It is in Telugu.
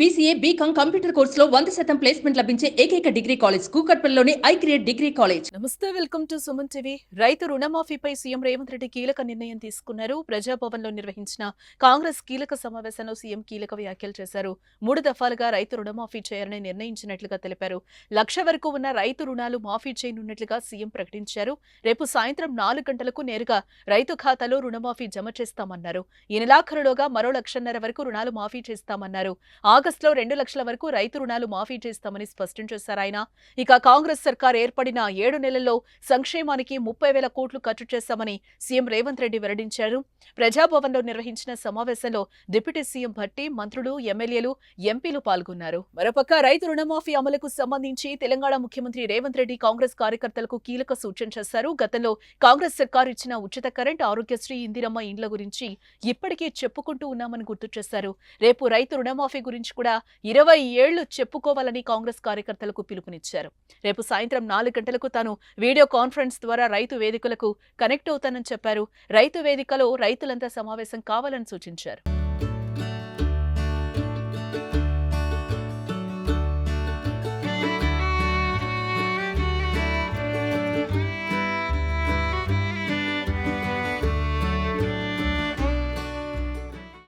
బీసీఏ బీకాం కంప్యూటర్ కోర్సులో వంద శాతం ప్లేస్మెంట్ లభించే ఏకైక డిగ్రీ కాలేజ్ కూకట్పల్లిలోని ఐ క్రియేట్ డిగ్రీ కాలేజ్. నమస్తే వెల్కమ్ టు సుమన్ టీవీ. రైతు రుణమాఫీపై సీఎం రేవంత్ రెడ్డి కీలక నిర్ణయం తీసుకున్నారు. ప్రజాభవన్లో నిర్వహించిన కాంగ్రెస్ కీలక సమావేశంలో సీఎం కీలక వ్యాఖ్యలు చేశారు. మూడు దఫాలుగా రైతు రుణమాఫీ చేయాలని నిర్ణయించినట్లుగా తెలిపారు. లక్ష వరకు ఉన్న రైతు రుణాలు మాఫీ చేయనున్నట్లుగా సీఎం ప్రకటించారు. రేపు సాయంత్రం నాలుగు గంటలకు నేరుగా రైతు ఖాతాలో రుణమాఫీ జమ చేస్తామన్నారు. ఈ నెలాఖరులోగా మరో లక్షన్నర వరకు రుణాలు మాఫీ చేస్తామన్నారు. ఆగస్టులో రెండు లక్షల వరకు రైతు రుణాలు మాఫీ చేస్తామని స్పష్టం చేశారు ఆయన. ఇక కాంగ్రెస్ సర్కార్ ఏర్పడిన ఏడు నెలల్లో సంక్షేమానికి ముప్పై వేల కోట్లు ఖర్చు చేశామని సీఎం రేవంత్ రెడ్డి వెల్లడించారు. ప్రజాభవన్లో నిర్వహించిన సమావేశంలో డిప్యూటీ సీఎం భట్టి మంత్రులు ఎమ్మెల్యేలు ఎంపీలు పాల్గొన్నారు. మరోపక్క రైతు రుణమాఫీ అమలుకు సంబంధించి తెలంగాణ ముఖ్యమంత్రి రేవంత్ రెడ్డి కాంగ్రెస్ కార్యకర్తలకు కీలక సూచన చేశారు. గతంలో కాంగ్రెస్ సర్కార్ ఇచ్చిన ఉచిత కరెంట్ ఆరోగ్యశ్రీ ఇందిరమ్మ ఇండ్ల గురించి ఇప్పటికే చెప్పుకుంటూ ఉన్నామని గుర్తు చేశారు. రేపు రైతు రుణమాఫీ గురించి గురించి కూడా ఇరవై ఏళ్ళు చెప్పుకోవాలని కాంగ్రెస్ కార్యకర్తలకు పిలుపునిచ్చారు. రేపు సాయంత్రం నాలుగు గంటలకు తాను వీడియో కాన్ఫరెన్స్ ద్వారా రైతు వేదికలకు కనెక్ట్ అవుతానని చెప్పారు. రైతు వేదికలో రైతులంతా సమావేశం కావాలని సూచించారు.